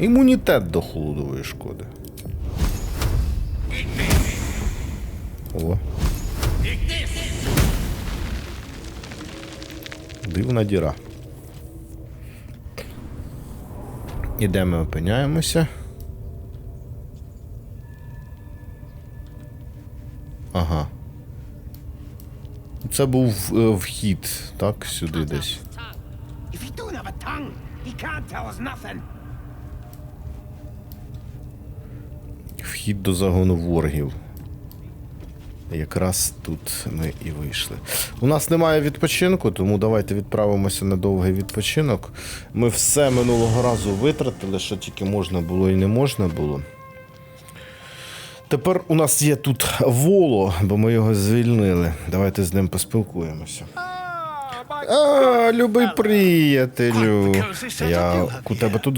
Імунітет до холодової шкоди. О. Дивна діра. І де ми опиняємося? Ага. Це був е, вхід, так, сюди десь. If he don't have a tongue, he. Вхід до загону воргів. Якраз тут ми і вийшли. У нас немає відпочинку, тому давайте відправимося на довгий відпочинок. Ми все минулого разу витратили, що тільки можна було і не можна було. Тепер у нас є тут воло, бо ми його звільнили. Давайте з ним поспілкуємося. А, любий приятелю. Я у тебе тут